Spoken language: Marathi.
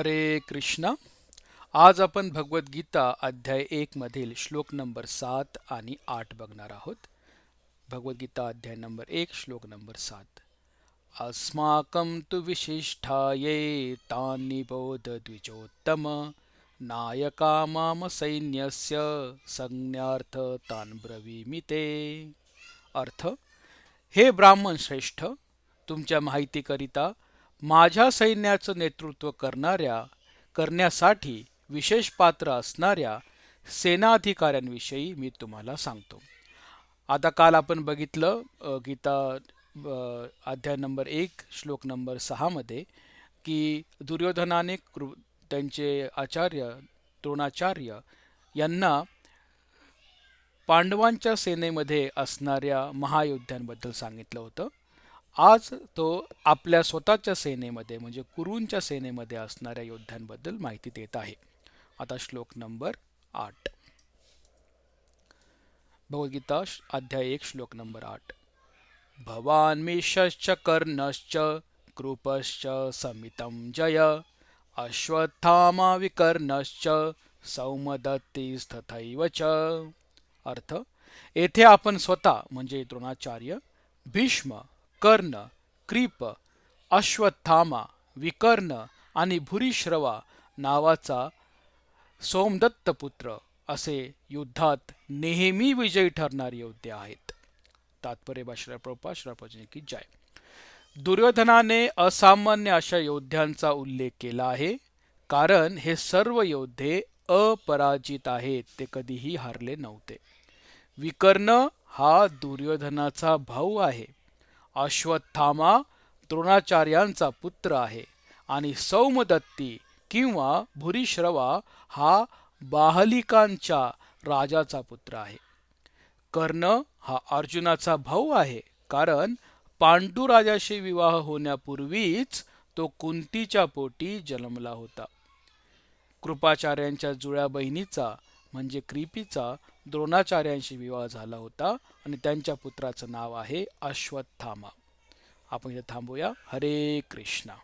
हरे कृष्ण. आज आपण भगवद्गीता अध्याय एकमधील श्लोक नंबर सात आणि आठ बघणार आहोत. भगवद्गीता अध्याय नंबर एक श्लोक नंबर सात. अस्माकं तु विशिष्ठाये तान्निबोध द्विजोत्तम नायका माम सैन्यस्य संज्ञार्थ तान ब्रवीमि ते. अर्थ हे ब्राह्मण श्रेष्ठ तुमच्या माहितीकरिता माझ्या सैन्याचं नेतृत्व करणाऱ्या करण्यासाठी विशेष पात्र असणाऱ्या सेनाधिकाऱ्यांविषयी मी तुम्हाला सांगतो. आता काल आपण बघितलं गीता अध्याय नंबर एक श्लोक नंबर सहामध्ये की दुर्योधनाने कृ त्यांचे आचार्य द्रोणाचार्य यांना पांडवांच्या सेनेमध्ये असणाऱ्या महायोद्ध्यांबद्दल सांगितलं होतं. आज तो आपल्या स्वतःच्या सेनेमध्ये म्हणजे कुरूंच्या सेनेमध्ये असणाऱ्या योद्ध्यांबद्दल माहिती देत आहे. आता श्लोक नंबर आठ. भगवद्गीता अध्याय एक श्लोक नंबर आठ. भवान् मिशश्च कर्णश्च कृपश्च समितं जय अश्वत्थामा विकर्णश्च तथैव च. अर्थ येथे आपण स्वतः म्हणजे द्रोणाचार्य भीष्म कर्ण क्रीप अश्वत्थामा विकर्ण आणि भुरीश्रवा नावाचा सोमदत्त पुत्र असे युद्धात नेहमी विजयी ठरणारे योद्धे आहेत. तात्पर्य भाषा प्रभा की जय. दुर्योधनाने असामान्य अशा योद्ध्यांचा उल्लेख केला आहे कारण हे सर्व योद्धे अपराजित आहेत ते कधीही हारले नव्हते. विकर्ण हा दुर्योधनाचा भाऊ आहे. अश्वत्थामा द्रोणाचार्यांचा पुत्र आहे आणि सौमदत्ती किंवा भुरीश्रवा हा बाहलिकांच्या राजाचा पुत्र आहे. कर्ण हा अर्जुनाचा भाऊ आहे कारण पांडुराजाशी विवाह होण्यापूर्वीच तो कुंतीच्या पोटी जन्मला होता. कृपाचार्यांच्या जुळ्या बहिणीचा म्हणजे क्रिपीचा द्रोणाचार्यांशी विवाह झाला होता आणि त्यांच्या पुत्राचं नाव आहे अश्वत्थामा. आपण इथे थांबूया. हरे कृष्णा.